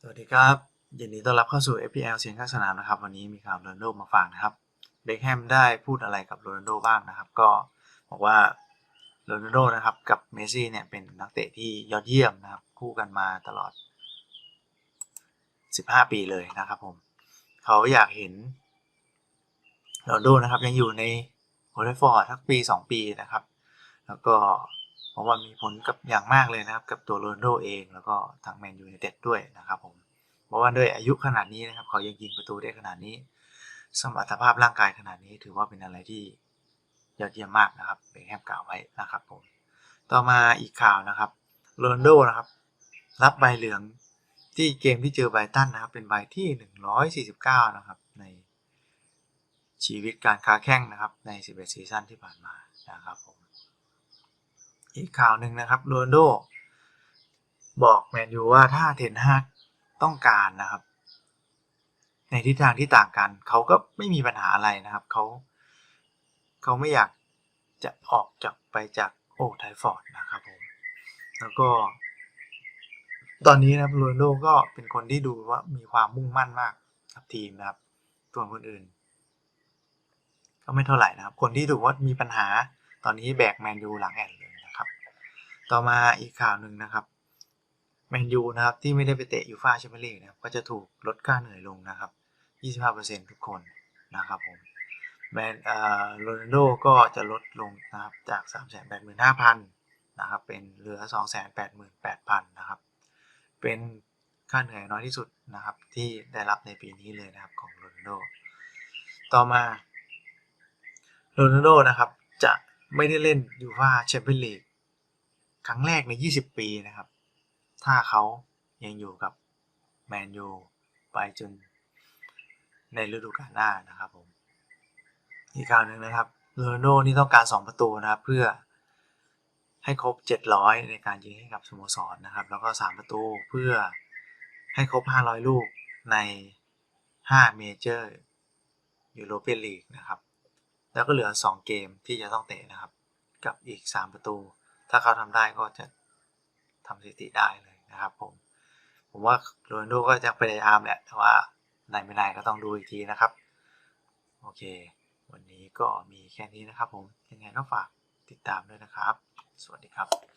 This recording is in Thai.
สวัสดีครับยินดีต้อนรับเข้าสู่ FPL เสียงข้างสนามนะครับ วันนี้มีข่าวโรนัลโดมาฝากนะครับเบคแฮมได้พูดอะไรกับโรนัลโดบ้างนะครับ ก็บอกว่าโรนัลโดนะครับกับเมซี่เนี่ยเป็นนักเตะที่ยอดเยี่ยมนะครับ คู่กันมาตลอด 15 ปีเลยนะครับผม เขาอยากเห็นโรนัลโดนะครับยังอยู่ในโอลด์ฟอร์ดทักปี 2 ปีนะครับ แล้วก็เพราะว่ามีผลกับอย่างมากเลยนะครับ กับตัวโรนัลโดเอง แล้วก็ทางแมนยูไนเต็ดด้วยนะครับผม เพราะว่าด้วยอายุขนาดนี้นะครับ เขายังยิงประตูได้ขนาดนี้ สมรรถภาพร่างกายขนาดนี้ถือว่าเป็นอะไรที่ยอดเยี่ยมมากนะครับเบคแฮมกล่าวไว้นะครับผม ต่อมาอีกข่าวนะครับโรนโดนะครับ รับใบเหลืองที่เกมที่เจอไบตันนะครับ เป็นใบที่ 149 นะครับ ในชีวิตการค้าแข่งนะครับ ใน 11 ซีซั่นที่ผ่านมานะครับผม อีกข่าวหนึ่งนะครับโรนโด บอกแมนยูว่าถ้าเทนฮาก ต้องการนะครับ ในทิศทางที่ต่างกัน เขาก็ไม่มีปัญหาอะไรนะครับ เขาเขาไม่อยากจะออกจากไปจากโอไทฟอร์ดนะครับผม แล้วก็ ตอนนี้นะครับโรนโดก็เป็นคนที่ดูว่ามีความมุ่งมั่นมากกับทีมนะครับส่วนคนอื่น ก็ไม่เท่าไหร่นะครับ คนที่ดูว่ามีปัญหาตอนนี้แบกแมนยูหลังแอนเลยนะครับ ต่อมาอีกข่าวหนึ่งนะครับ แมนยูนะครับที่ไม่ได้ไปเตะยูฟ่าแชมเปี้ยนลีกนะครับก็จะถูกลดค่าเหนื่อยลงนะครับ 25%ทุกคนนะครับผมแมนเอ่อโรนัลโดก็จะลดลงนะครับจาก 385,000นะครับเป็นเหลือ 288,000นะครับเป็นค่าเหนื่อยน้อยที่สุดนะครับที่ได้รับในปีนี้เลยนะครับของโรนัลโดต่อมาโรนัลโดนะครับจะไม่ได้เล่นยูฟ่าแชมเปี้ยนลีกครั้งแรกใน 20 ปีนะครับ ถ้าเขายังอยู่กับแมนยูไปจนในฤดูกาลหน้านะครับผม อีกข่าวหนึ่งนะครับโรนัลโดนี่ต้องการ 2 ประตูนะครับ เพื่อให้ครบ 700 ในการยิงให้กับสโมสรนะครับ แล้วก็ 3 ประตูเพื่อให้ครบ 500 ลูกใน 5 เมเจอร์ยูโรเปียนลีกนะครับ แล้วก็เหลือ 2 เกมที่จะต้องเตะนะครับ กับอีก 3 ประตู ถ้าเขาทำได้ก็จะ ทำสถิติได้เลยนะครับผม ผมว่าโรนัลโดก็จะพยายามแหละ แต่ว่าในไม่ในก็ต้องดูอีกทีนะครับ โอเค วันนี้ก็มีแค่นี้นะครับผม ยังไงก็ฝากติดตามด้วยนะครับ สวัสดีครับ